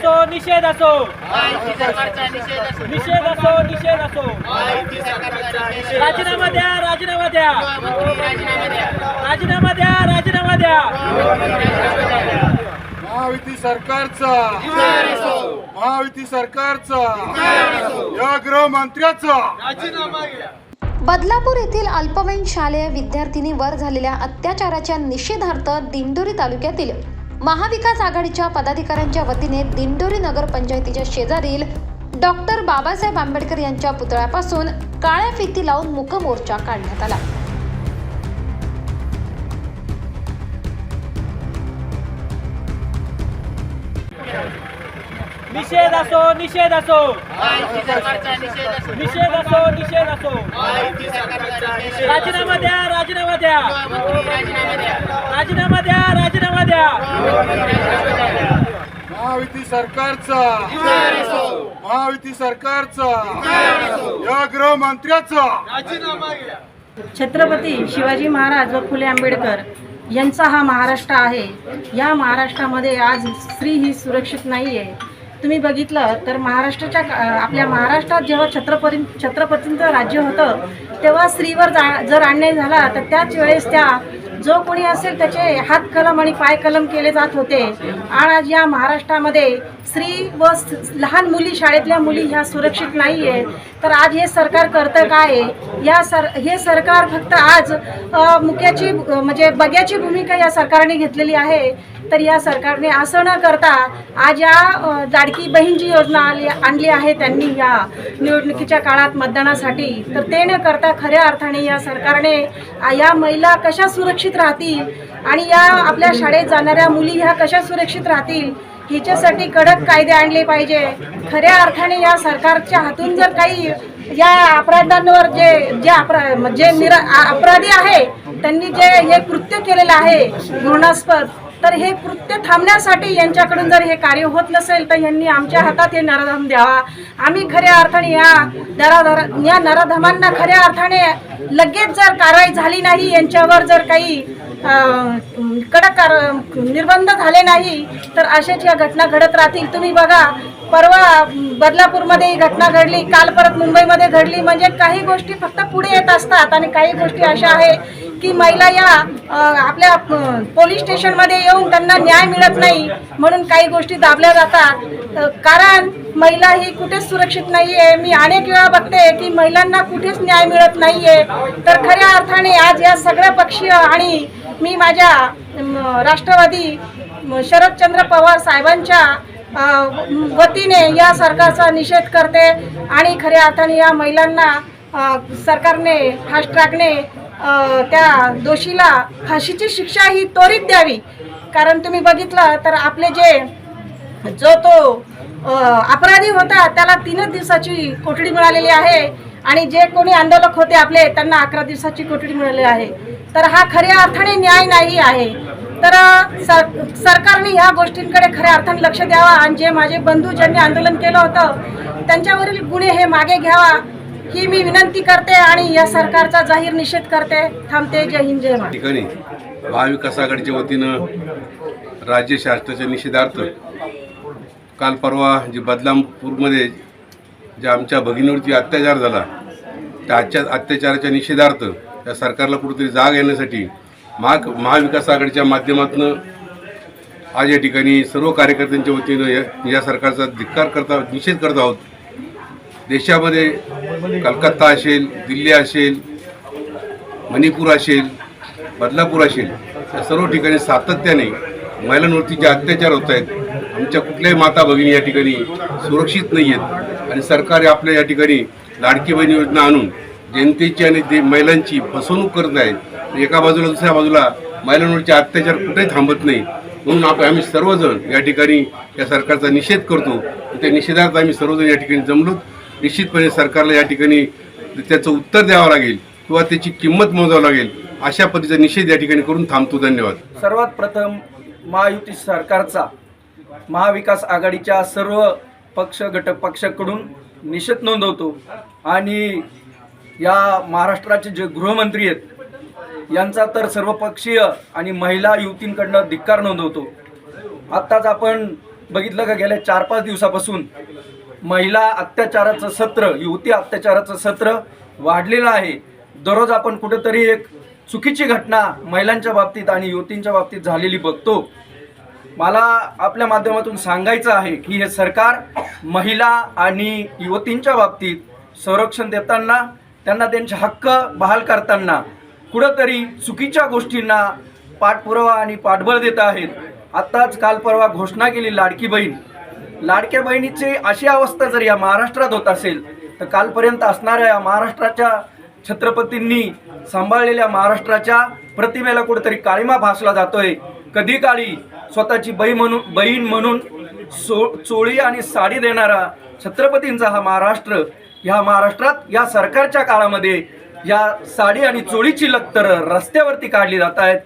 असो निषेध असो. निषेध असो. निषेध असो राजीनामा द्या राजीनामा द्या. राजीनामा द्या राजीनामा द्या. महायुती सरकारचा. महायुती सरकारचा. या गृहमंत्र्याचा. बदलापूर येथील अल्पवयीन शालेय विद्यार्थिनीवर झालेल्या अत्याचाराच्या निषेधार्थ दिंडोरी तालुक्यातील महाविकास आघाडीच्या पदाधिकाऱ्यांच्या वतीने दिंडोरी नगर पंचायतीच्या शेजारील डॉक्टर बाबासाहेब आंबेडकर यांच्या पुतळ्यापासून काळ्या फिती लावून मुकमोर्चा काढण्यात आला. निषेध असो निषेध असो. निषेध असो निषेध असो. राजीनामा द्या राजीनामा द्या. राजीनामा द्या राजीनामा द्या. महायुती सरकारचा. महायुती सरकारचा. या गृहमंत्र्याचा. छत्रपती शिवाजी महाराज व फुले आंबेडकर यांचा हा महाराष्ट्र आहे. या महाराष्ट्रामध्ये आज स्त्री ही सुरक्षित नाही आहे तुम्ही बघितलं तर महाराष्ट्राच्या आपल्या महाराष्ट्रात जेव्हा छत्रपती छत्रपतींचं राज्य होतं तेव्हा स्त्रीवर जा जर अन्याय झाला तर त्याच वेळेस त्या जो कोणी असेल त्याचे हात कलम आणि पाय कलम केले जात होते. आणि आज या महाराष्ट्रामध्ये स्त्री व लहान मुली शाळेतल्या मुली ह्या सुरक्षित नाही आहे तर आज हे सरकार करतं काय? आहे? या सर हे सरकार फक्त आज मुख्याची म्हणजे बग्याची भूमिका या सरकारने घेतलेली आहे. तर या सरकारने असं न करता आज या लाडकी बहीण जी योजना आली आणली आहे त्यांनी या निवडणुकीच्या काळात मतदानासाठी. तर ते न करता खऱ्या अर्थाने या सरकारने या महिला कशा सुरक्षित राहतील आणि या आपल्या शाळेत जाणाऱ्या मुली ह्या कशा सुरक्षित राहतील हिच्यासाठी कडक कायदे आणले पाहिजे. खऱ्या अर्थाने या सरकारच्या हातून जर काही या अपराधांवर जे जे अपरा जे निरा अपराधी आहे त्यांनी जे हे कृत्य केलेलं आहे घृणास्पद तर हे कृत्य थांबण्यासाठी यांच्याकडून जर हे कार्य होत नसेल तर यांनी आमच्या हातात हे नराधम द्यावा. आम्ही खऱ्या अर्थाने या नराधर या नराधमांना खऱ्या अर्थाने लगेच जर कारवाई झाली नाही यांच्यावर जर काही कडक कार- निर्बंध झाले नाही तर अशाच या घटना घडत राहतील. तुम्ही बघा परवा बदलापूरमध्ये ही घटना घडली काल परत मुंबईमध्ये घडली. म्हणजे काही गोष्टी फक्त पुढे येत असतात आणि काही गोष्टी अशा आहे की महिला या आपल्या पोलीस स्टेशनमध्ये येऊन त्यांना न्याय मिळत नाही म्हणून काही गोष्टी दाबल्या जातात. कारण महिला ही कुठेच सुरक्षित नाही आहे मी अनेक वेळा बघते की महिलांना कुठेच न्याय मिळत नाही आहे तर खऱ्या अर्थाने आज या सगळ्या पक्षीय आणि मी माझ्या राष्ट्रवादी शरदचंद्र पवार साहेबांच्या वतीने या सरकारचा निषेध करते आणि खऱ्या अर्थाने या महिलांना सरकारने फास्ट ट्रॅकने त्या दोषीला फाशीची शिक्षा ही त्वरित द्यावी. कारण तुम्ही बघितलं तर आपले जे जो तो अपराधी होता त्याला तीनच दिवसाची कोठडी मिळालेली आहे आणि जे कोणी आंदोलक होते आपले त्यांना अकरा दिवसाची कोठडी मिळाली आहे. तर हा खऱ्या अर्थाने न्याय नाही आहे. तर सर सरकारने ह्या गोष्टींकडे खऱ्या अर्थाने लक्ष द्यावा आणि जे माझे बंधू ज्यांनी आंदोलन केलं होतं त्यांच्यावरील गुन्हे हे मागे घ्यावा ही मी विनंती करते आणि या सरकारचा जाहीर निषेध करते. थांबते. जय हिंद जय ठिकाणी महाविकास आघाडीच्या वतीनं राज्य शासनाच्या निषेधार्थ काल परवा जे बदलापूरमध्ये जे आमच्या भगिनीवरती अत्याचार झाला त्या अत्याचाराच्या निषेधार्थ त्या सरकारला कुठेतरी जाग येण्यासाठी महा महाविकास आघाडीच्या माध्यमातून आज या ठिकाणी सर्व कार्यकर्त्यांच्या वतीनं या या सरकारचा धिक्कार करता निषेध करत आहोत. देशामध्ये कलकत्ता असेल दिल्ली असेल मणिपूर असेल बदलापूर असेल या सर्व ठिकाणी सातत्याने महिलांवरती जे अत्याचार होत आहेत आमच्या कुठल्याही माता भगिनी या ठिकाणी सुरक्षित नाही आहेत. आणि सरकार आपल्या या ठिकाणी लाडकी बहीण योजना आणून जनतेची आणि महिलांची फसवणूक करत आहेत एका बाजूला दुसऱ्या बाजूला महिलांवरचे अत्याचार कुठेही थांबत नाही. म्हणून आपण आम्ही सर्वजण या ठिकाणी या सरकारचा निषेध करतो. त्या निषेधार्थ आम्ही सर्वजण या ठिकाणी जमलो. निश्चितपणे सरकारला या ठिकाणी त्याचं उत्तर द्यावं लागेल किंवा त्याची किंमत मोजावं लागेल अशा पद्धतीचा निषेध या ठिकाणी करून थांबतो. धन्यवाद. सर्वात प्रथम महायुती सरकारचा महाविकास आघाडीच्या सर्व पक्ष घटक पक्षाकडून निषेध नोंदवतो. आणि या महाराष्ट्राचे जे गृहमंत्री आहेत यांचा तर सर्वपक्षीय आणि महिला युवतींकडनं धिक्कार नोंदवतो. आत्ताच आपण बघितलं का गेल्या चार पाच दिवसापासून महिला अत्याचाराचं सत्र युवती अत्याचाराचं सत्र वाढलेलं आहे. दररोज आपण कुठेतरी एक चुकीची घटना महिलांच्या बाबतीत आणि युवतींच्या बाबतीत झालेली बघतो. मला आपल्या माध्यमातून सांगायचं आहे की हे सरकार महिला आणि युवतींच्या बाबतीत संरक्षण देताना त्यांना त्यांचे हक्क बहाल करताना कुठंतरी चुकीच्या गोष्टींना पाठपुरावा आणि पाठबळ देत आहेत. आत्ताच काल परवा घोषणा केली लाडकी बहीण. लाडक्या बहिणीची अशी अवस्था जर या महाराष्ट्रात होत असेल तर कालपर्यंत असणाऱ्या या महाराष्ट्राच्या छत्रपतींनी सांभाळलेल्या महाराष्ट्राच्या प्रतिमेला कुठेतरी काळीमा भासला जातोय. कधी काळी स्वतःची बही म्हणून बहीण म्हणून सो चोळी आणि साडी देणारा छत्रपतींचा हा महाराष्ट्र ह्या महाराष्ट्रात या सरकारच्या काळामध्ये या साडी आणि चोळीची लक्तर रस्त्यावरती काढली जात आहेत.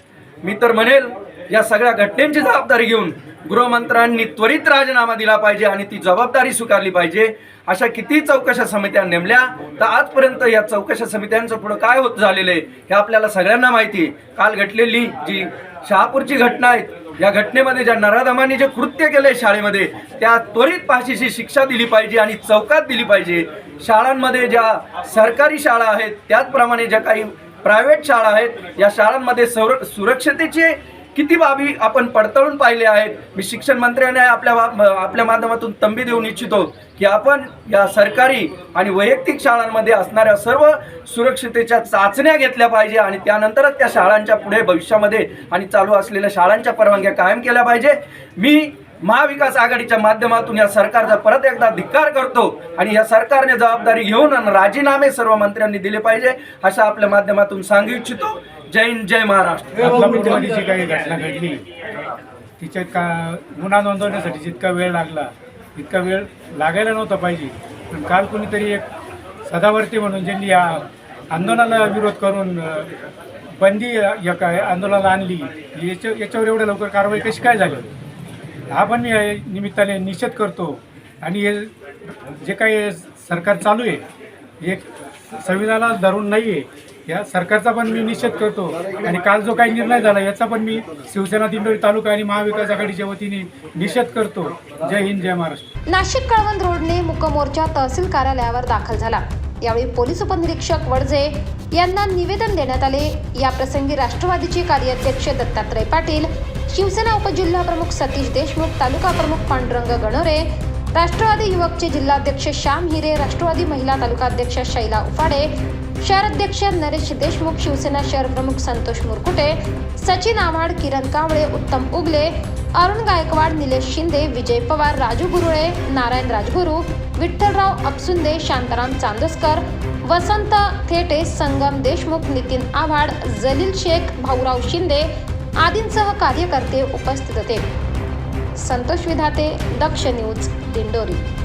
मी तर म्हणेल या सगळ्या घटनेची जबाबदारी घेऊन गृहमंत्र्यांनी त्वरित राजीनामा दिला पाहिजे आणि ती जबाबदारी स्वीकारली पाहिजे. अशा किती चौकशा समित्या नेमल्या तर आजपर्यंत या चौकशा समित्यांचं पुढं काय होत झालेलं आहे हे आपल्याला सगळ्यांना माहिती आहे. काल घटलेली जी शहापूरची घटना आहेत या घटनेमध्ये ज्या नराधमांनी जे कृत्य केले शाळेमध्ये त्या त्वरित फाशीची शिक्षा दिली पाहिजे आणि चौकात दिली पाहिजे. शाळांमध्ये ज्या सरकारी शाळा आहेत त्याचप्रमाणे ज्या काही प्रायव्हेट शाळा आहेत या शाळांमध्ये संर सुरक्षतेचे किती बाबी आपण पडताळून पाहिले आहेत. मी शिक्षण मंत्र्याने आपल्या वा- आपल्या माध्यमातून तंबी देऊन इच्छितो की आपण या सरकारी आणि वैयक्तिक शाळांमध्ये असणाऱ्या सर्व सुरक्षितेच्या चाचण्या घेतल्या पाहिजे आणि त्यानंतरच त्या शाळांच्या पुढे भविष्यामध्ये आणि चालू असलेल्या शाळांच्या परवानग्या कायम केल्या पाहिजे. मी महाविकास आघाडीच्या माध्यमातून या सरकारचा परत एकदा धिक्कार करतो आणि या सरकारने जबाबदारी घेऊन राजीनामे सर्व मंत्र्यांनी दिले पाहिजे अशा आपल्या माध्यमातून सांगू इच्छितो. जय हिंद जय महाराष्ट्र. जी काही घटना घडली तिच्यात का गुन्हा नोंदवण्यासाठी जितका वेळ लागला इतका वेळ लागायला नव्हता पाहिजे. पण काल कोणीतरी एक सदावर्ती म्हणून ज्यांनी या आंदोलनाला विरोध करून बंदी या काय आंदोलनाला आणली याच्या याच्यावर एवढ्या लवकर कारवाई कशी काय झाली? हा पण मी निमित्ताने निषेध करतो. आणि हे जे काही सरकार चालू आहे हे संविधानाला धरून नाही आहे या सरकारचा पण मी निषेध करतो. आणि काल जो काही निर्णय झाला याचा पण मी शिवसेना दिंडोरी तालुका आणि महाविकास आघाडीच्या वतीने निषेध करतो. जय हिंद जय महाराष्ट्र. नाशिक कळवण रोडने मुकमोर्चा तहसील कार्यालयावर दाखल झाला. यावेळी पोलीस उपनिरीक्षक वडजे यांना निवेदन देण्यात आले. या प्रसंगी राष्ट्रवादीचे कार्याध्यक्ष दत्तात्रय पाटील शिवसेना उपजिल्हा प्रमुख सतीश देशमुख तालुका प्रमुख पांडुरंग गणोरे राष्ट्रवादी युवकचे जिल्हाध्यक्ष श्याम हिरे राष्ट्रवादी महिला तालुकाध्यक्ष शैला उफाडे शहराध्यक्ष नरेश देशमुख शिवसेना शहर प्रमुख संतोष मुरकुटे सचिन आव्हाड किरण कांबळे उत्तम उगले अरुण गायकवाड निलेश शिंदे विजय पवार राजू गुरुळे नारायण राजगुरू विठ्ठलराव अपसुंदे शांताराम चांदोसकर वसंत थेटे संगम देशमुख नितीन आव्हाड जलील शेख भाऊराव शिंदे आदींसह कार्यकर्ते उपस्थित होते. संतोष विधाते दक्ष न्यूज दिंडोरी.